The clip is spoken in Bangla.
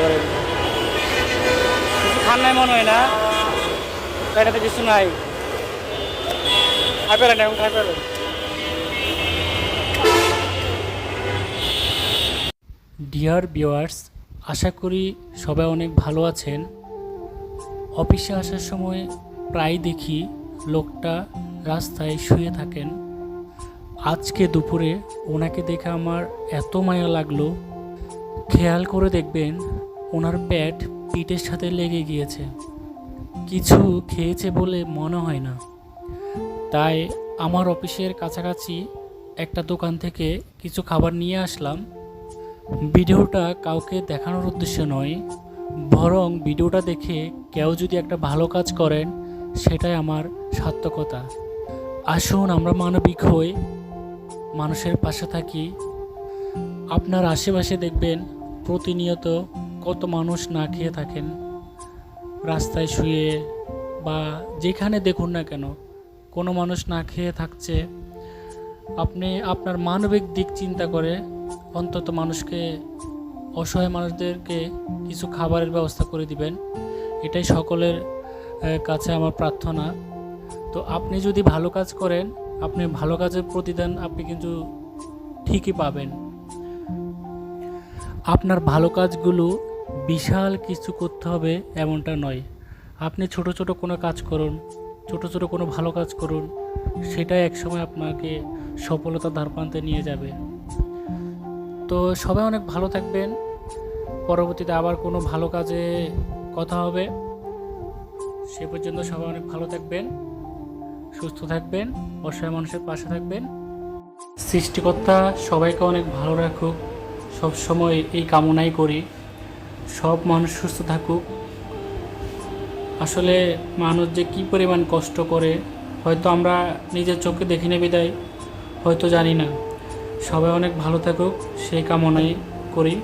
ধরেন। কিছু খান নাই মনে হয় না। এটাতে কিছু নাই? খাই পেলেন এখন, খাই পেলেন। ডিয়ার ভিওয়ার্স আশা করি সবাই অনেক ভালো আছেন। অফিসে আসার সময় প্রায় দেখি লোকটা রাস্তায় শুয়ে থাকেন। আজকে দুপুরে ওনাকে দেখে আমার এত মায়া লাগল। খেয়াল করে দেখবেন ওনার পেট পিঠের সাথে লেগে গিয়েছে। কিছু খেয়েছে বলে মনে হয় না। তাই আমার অফিসের কাছাকাছি একটা দোকান থেকে কিছু খাবার নিয়ে আসলাম। ভিডিওটা কাউকে দেখানোর উদ্দেশ্য নয়, বরং ভিডিওটা দেখে কেউ যদি একটা ভালো কাজ করেন, সেটাই আমার সার্থকতা। আসুন আমরা মানবিক হই, মানুষের পাশে থাকি। আপনার আশেপাশে দেখবেন প্রতিনিয়ত কত মানুষ না খেয়ে থাকেন, রাস্তায় শুয়ে বা যেখানে দেখুন না কেন, কোনো মানুষ না খেয়ে থাকছে। আপনি আপনার মানবিক দিক চিন্তা করে অন্তত মানুষকে, অসহায় মানুষদেরকে কিছু খাবারের ব্যবস্থা করে দিবেন। এটাই সকলের কাছে আমার প্রার্থনা। তো আপনি যদি ভালো কাজ করেন, আপনি ভালো কাজের প্রতিদান আপনি কিন্তু ঠিকই পাবেন। আপনার ভালো কাজগুলো বিশাল কিছু করতে হবে এমনটা নয়। আপনি ছোট ছোট কোনো কাজ করুন, ছোট ছোট কোনো ভালো কাজ করুন, সেটাই একসময় আপনাকে সফলতা ধারপ্রান্তে নিয়ে যাবে। তো সবাই অনেক ভালো থাকবেন। পরবর্তীতে আবার কোনো ভালো কাজে কথা হবে। সে পর্যন্ত সবাই অনেক ভালো থাকবেন, সুস্থ থাকবেন, অসহায় মানুষের পাশে থাকবেন। সৃষ্টিকর্তা সবাইকে অনেক ভালো রাখুক। সব সময় এই কামনাই করি। সব মানুষ সুস্থ থাকুক। আসলে মানুষ যে কী পরিমাণ কষ্ট করে, হয়তো আমরা নিজের চোখে দেখি না বিদায়, হয়তো জানি না। সবাই অনেক ভালো থাকুক, সেই কামনাই করি।